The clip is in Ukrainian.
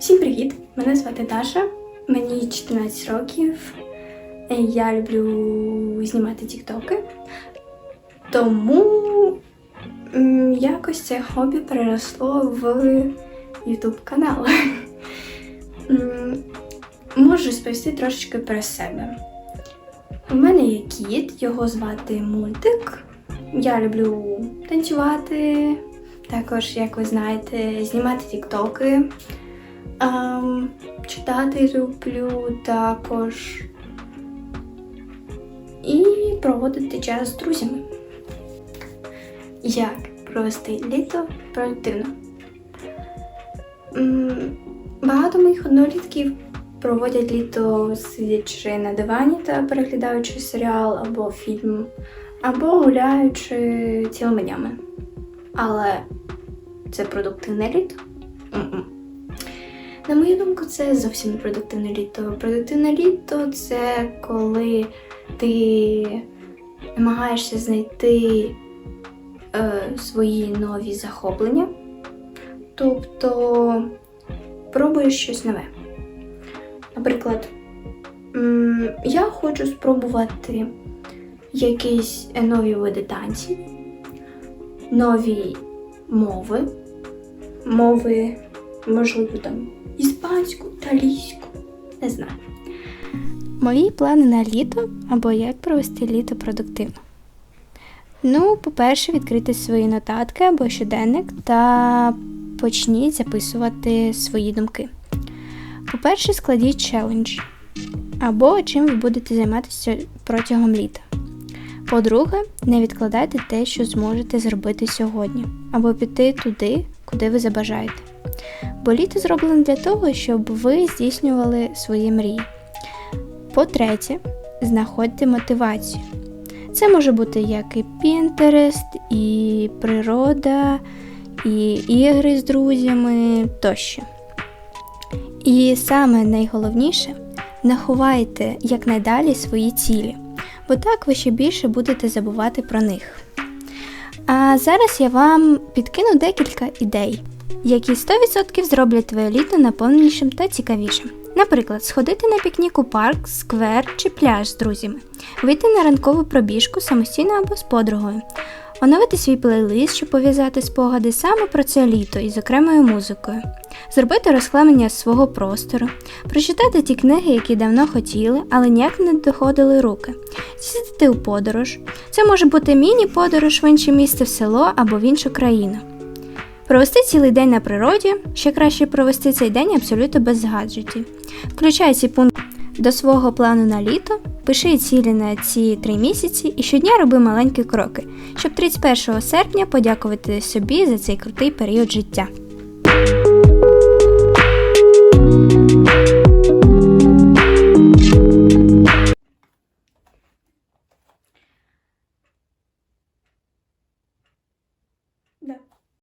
Всім привіт! Мене звати Даша, мені 14 років. Я люблю знімати тіктоки. Тому якось це хобі переросло в YouTube канал. Можу розповісти трошечки про себе. У мене є кіт, його звати Мультик. Я люблю танцювати, також, як ви знаєте, знімати тіктоки. Ем, читати люблю також. І проводити час з друзями. Як провести літо продуктивно? Багато моїх однолітків проводять літо сидячи на дивані та переглядаючи серіал або фільм, або гуляючи цілими днями. Але це продуктивне літо? М-м. На мою думку, це зовсім не продуктивне літо. Продуктивне літо це коли ти намагаєшся знайти е, свої нові захоплення, тобто пробуєш щось нове. Наприклад, я хочу спробувати якісь нові види танців, нові мови, мови, можливо, там іспанську, італійську, не знаю. Мої плани на літо або як провести літо продуктивно. Ну, по-перше, відкрити свої нотатки або щоденник та почніть записувати свої думки. По-перше, складіть челендж або чим ви будете займатися протягом літа. По-друге, не відкладайте те, що зможете зробити сьогодні, або піти туди, куди ви забажаєте. Бо літо зроблено для того, щоб ви здійснювали свої мрії. По-третє, знаходьте мотивацію. Це може бути як і Pinterest, і природа, і ігри з друзями тощо. І саме найголовніше не ховайте якнайдалі свої цілі, бо так ви ще більше будете забувати про них. А зараз я вам підкину декілька ідей, які 100% зроблять твоє літо наповненішим та цікавішим. Наприклад, сходити на пікнік у парк, сквер чи пляж з друзями, вийти на ранкову пробіжку самостійно або з подругою, оновити свій плейлист, щоб пов'язати спогади саме про це літо із окремою музикою, зробити розхламлення свого простору, прочитати ті книги, які давно хотіли, але ніяк не доходили руки, з'їздити у подорож. Це може бути міні-подорож в інше місце в село або в іншу країну. Провести цілий день на природі, ще краще провести цей день абсолютно без гаджетів. Включай ці пункти до свого плану на літо, пиши цілі на ці три місяці і щодня роби маленькі кроки, щоб 31 серпня подякувати собі за цей крутий період життя.